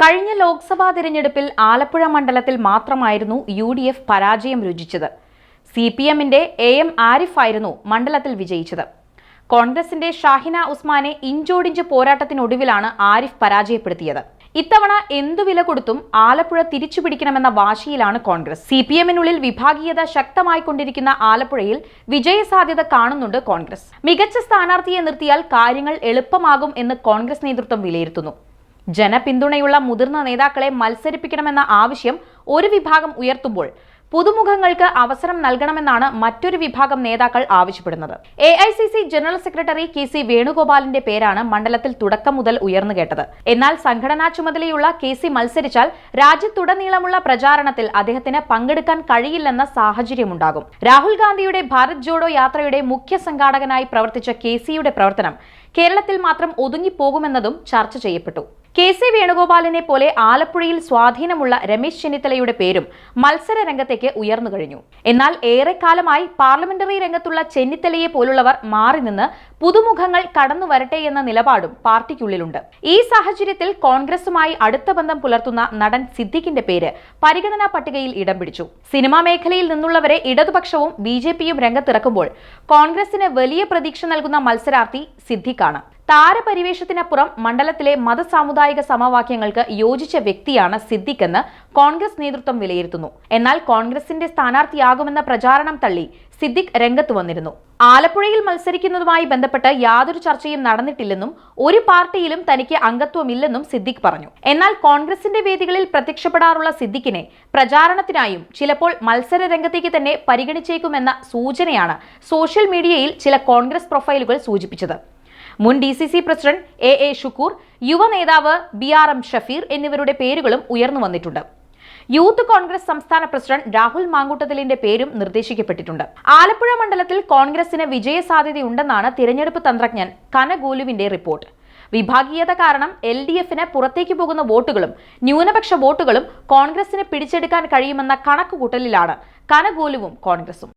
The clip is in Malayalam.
കഴിഞ്ഞ ലോക്സഭാ തിരഞ്ഞെടുപ്പിൽ ആലപ്പുഴ മണ്ഡലത്തിൽ മാത്രമായിരുന്നു യു ഡി എഫ് പരാജയം രുചിച്ചത്. സി പി എമ്മിന്റെ എ എം ആരിഫായിരുന്നു മണ്ഡലത്തിൽ വിജയിച്ചത്. കോൺഗ്രസിന്റെ ഷാഹിന ഉസ്മാനെ ഇഞ്ചോടിഞ്ച് പോരാട്ടത്തിനൊടുവിലാണ് ആരിഫ് പരാജയപ്പെടുത്തിയത്. ഇത്തവണ എന്തു വില കൊടുത്തും ആലപ്പുഴ തിരിച്ചു പിടിക്കണമെന്ന വാശിയിലാണ് കോൺഗ്രസ്. സി പി എമ്മിനുള്ളിൽ വിഭാഗീയത ശക്തമായിക്കൊണ്ടിരിക്കുന്ന ആലപ്പുഴയിൽ വിജയസാധ്യത കാണുന്നുണ്ട് കോൺഗ്രസ്. മികച്ച സ്ഥാനാർത്ഥിയെ നിർത്തിയാൽ കാര്യങ്ങൾ എളുപ്പമാകും എന്ന് കോൺഗ്രസ് നേതൃത്വം വിലയിരുത്തുന്നു. ജനപിന്തുണയുള്ള മുതിർന്ന നേതാക്കളെ മത്സരിപ്പിക്കണമെന്ന ആവശ്യം ഒരു വിഭാഗം ഉയർത്തുമ്പോൾ പുതുമുഖങ്ങൾക്ക് അവസരം നൽകണമെന്നാണ് മറ്റൊരു വിഭാഗം നേതാക്കൾ ആവശ്യപ്പെടുന്നത്. A I C C general secretary K C വേണുഗോപാലിന്റെ പേരാണ് മണ്ഡലത്തിൽ തുടക്കം മുതൽ ഉയർന്നു കേട്ടത്. എന്നാൽ സംഘടനാ ചുമതലയുള്ള കെ സി മത്സരിച്ചാൽ രാജ്യത്തുടനീളമുള്ള പ്രചാരണത്തിൽ അദ്ദേഹത്തിന് പങ്കെടുക്കാൻ കഴിയില്ലെന്ന സാഹചര്യമുണ്ടാകും. രാഹുൽ ഗാന്ധിയുടെ ഭാരത് ജോഡോ യാത്രയുടെ മുഖ്യ സംഘാടകനായി പ്രവർത്തിച്ച കെ സിയുടെ പ്രവർത്തനം കേരളത്തിൽ മാത്രം ഒതുങ്ങിപ്പോകുമെന്നതും ചർച്ച ചെയ്യപ്പെട്ടു. കെ സി വേണുഗോപാലിനെ പോലെ ആലപ്പുഴയിൽ സ്വാധീനമുള്ള രമേശ് ചെന്നിത്തലയുടെ പേരും മത്സര രംഗത്തേക്ക് ഉയർന്നു കഴിഞ്ഞു. എന്നാൽ ഏറെക്കാലമായി പാർലമെന്ററി രംഗത്തുള്ള ചെന്നിത്തലയെ പോലുള്ളവർ മാറി നിന്ന് പുതുമുഖങ്ങൾ കടന്നു വരട്ടെ എന്ന നിലപാടും പാർട്ടിക്കുള്ളിലുണ്ട്. ഈ സാഹചര്യത്തിൽ കോൺഗ്രസുമായി അടുത്ത ബന്ധം പുലർത്തുന്ന നടൻ സിദ്ദിഖിന്റെ പേര് പരിഗണനാ പട്ടികയിൽ ഇടം പിടിച്ചു. സിനിമാ മേഖലയിൽ നിന്നുള്ളവരെ ഇടതുപക്ഷവും ബി ജെ പിയും രംഗത്തിറക്കുമ്പോൾ കോൺഗ്രസിന് വലിയ പ്രതീക്ഷ നൽകുന്ന മത്സരാർത്ഥി സിദ്ദിഖാണ്. താരപരിവേഷത്തിനപ്പുറം മണ്ഡലത്തിലെ മതസാമുദായിക സമവാക്യങ്ങൾക്ക് യോജിച്ച വ്യക്തിയാണ് സിദ്ദിഖ് എന്ന് കോൺഗ്രസ് നേതൃത്വം വിലയിരുത്തുന്നു. എന്നാൽ കോൺഗ്രസിന്റെ സ്ഥാനാർത്ഥിയാകുമെന്ന പ്രചാരണം തള്ളി സിദ്ദിഖ് രംഗത്ത് വന്നിരുന്നു. ആലപ്പുഴയിൽ മത്സരിക്കുന്നതുമായി ബന്ധപ്പെട്ട് യാതൊരു ചർച്ചയും നടന്നിട്ടില്ലെന്നും ഒരു പാർട്ടിയിലും തനിക്ക് അംഗത്വമില്ലെന്നും സിദ്ദിഖ് പറഞ്ഞു. എന്നാൽ കോൺഗ്രസിന്റെ വേദികളിൽ പ്രത്യക്ഷപ്പെടാറുള്ള സിദ്ദിഖിനെ പ്രചാരണത്തിനായും ചിലപ്പോൾ മത്സര രംഗത്തേക്ക് തന്നെ പരിഗണിച്ചേക്കുമെന്ന സൂചനയാണ് സോഷ്യൽ മീഡിയയിൽ ചില കോൺഗ്രസ് പ്രൊഫൈലുകൾ സൂചിപ്പിച്ചത്. മുൻ D C C president A A Shukkur യുവ നേതാവ് ബി ആർ എം ഷഫീർ എന്നിവരുടെ പേരുകളും ഉയർന്നു വന്നിട്ടുണ്ട്. യൂത്ത് കോൺഗ്രസ് സംസ്ഥാന പ്രസിഡന്റ് രാഹുൽ മാങ്കൂട്ടത്തിലിന്റെ പേരും നിർദ്ദേശിക്കപ്പെട്ടിട്ടുണ്ട്. ആലപ്പുഴ മണ്ഡലത്തിൽ കോൺഗ്രസിന് വിജയസാധ്യതയുണ്ടെന്നാണ് തിരഞ്ഞെടുപ്പ് തന്ത്രജ്ഞൻ കനഗോലുവിന്റെ റിപ്പോർട്ട്. വിഭാഗീയത കാരണം എൽ ഡി എഫിന് പുറത്തേക്ക് പോകുന്ന വോട്ടുകളും ന്യൂനപക്ഷ വോട്ടുകളും കോൺഗ്രസിന് പിടിച്ചെടുക്കാൻ കഴിയുമെന്ന കണക്കുകൂട്ടലിലാണ് കനഗോലുവും കോൺഗ്രസും.